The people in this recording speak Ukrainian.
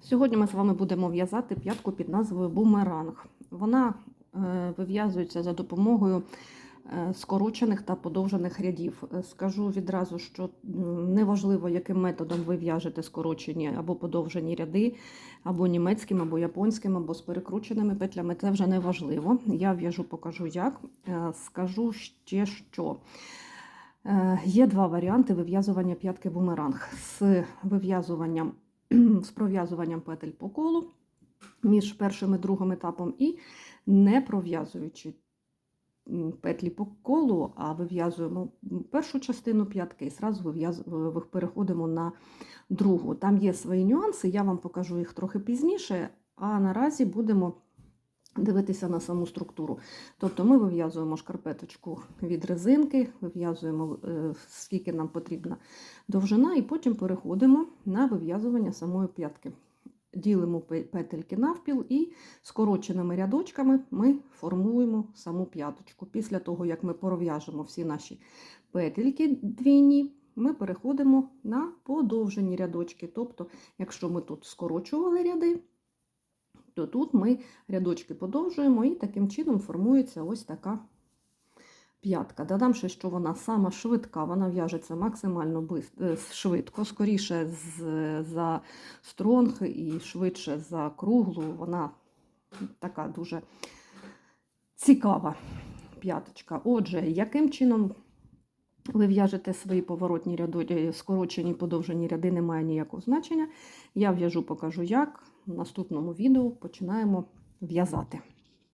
Сьогодні ми з вами будемо в'язати п'ятку під назвою бумеранг. Вона е, вив'язується за допомогою е, скорочених та подовжених рядів. Е, Скажу відразу, що неважливо, яким методом ви в'яжете скорочені або подовжені ряди, або німецьким, або японським, або з перекрученими петлями. Це вже не важливо. Я в'яжу, покажу як. Скажу ще що. Є два варіанти вив'язування п'ятки бумеранг з вив'язуванням з пров'язуванням петель по колу між першим і другим етапом, і не пров'язуючи петлі по колу, а вив'язуємо першу частину п'ятки і зразу переходимо на другу. Там є свої нюанси, я вам покажу їх трохи пізніше, а наразі будемо дивитися на саму структуру. Тобто ми вив'язуємо шкарпеточку від резинки, вив'язуємо е, скільки нам потрібна довжина, і потім переходимо на вив'язування самої п'ятки. Ділимо петельки навпіл і скороченими рядочками ми формуємо саму п'яточку. Після того, як ми пров'яжемо всі наші петельки двійні, ми переходимо на подовжені рядочки. Тобто, якщо ми тут скорочували ряди, то тут ми рядочки подовжуємо і таким чином формується ось така п'ятка. Додам ще, що вона сама швидка, вона в'яжеться максимально е, швидко, скоріше за стронг і швидше за круглу. Вона така дуже цікава п'яточка. Отже, яким чином ви в'яжете свої поворотні ряди, скорочені подовжені ряди, немає ніякого значення. Я в'яжу, покажу як. В наступному відео починаємо в'язати.